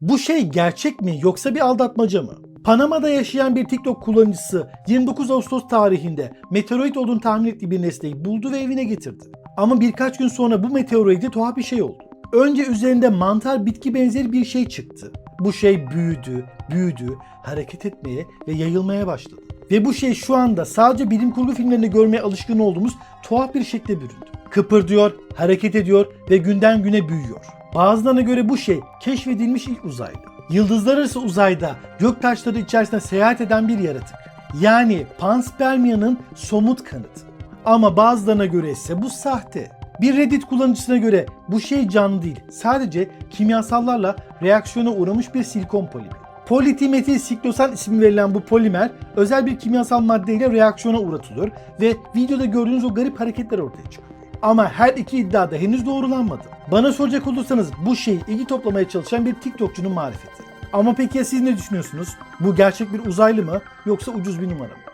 Bu şey gerçek mi yoksa bir aldatmaca mı? Panama'da yaşayan bir TikTok kullanıcısı 29 Ağustos tarihinde meteorit olduğunu tahmin ettiği bir nesneyi buldu ve evine getirdi. Ama birkaç gün sonra bu meteoritte tuhaf bir şey oldu. Önce üzerinde mantar bitki benzeri bir şey çıktı. Bu şey büyüdü, büyüdü, hareket etmeye ve yayılmaya başladı. Ve bu şey şu anda sadece bilim kurgu filmlerinde görmeye alışkın olduğumuz tuhaf bir şekle büründü. Kıpırdıyor, hareket ediyor ve günden güne büyüyor. Bazılarına göre bu şey keşfedilmiş ilk uzaylı. Yıldızlar arası uzayda göktaşları içerisinde seyahat eden bir yaratık. Yani panspermiyanın somut kanıtı. Ama bazılarına göre ise bu sahte. Bir Reddit kullanıcısına göre bu şey canlı değil. Sadece kimyasallarla reaksiyona uğramış bir silikon polimeri. Politimetil siklosan ismi verilen bu polimer özel bir kimyasal maddeyle reaksiyona uğratılıyor ve videoda gördüğünüz o garip hareketler ortaya çıkıyor. Ama her iki iddia da henüz doğrulanmadı. Bana soracak olursanız bu şey ilgi toplamaya çalışan bir TikTokçunun marifeti. Ama peki ya siz ne düşünüyorsunuz? Bu gerçek bir uzaylı mı yoksa ucuz bir numara mı?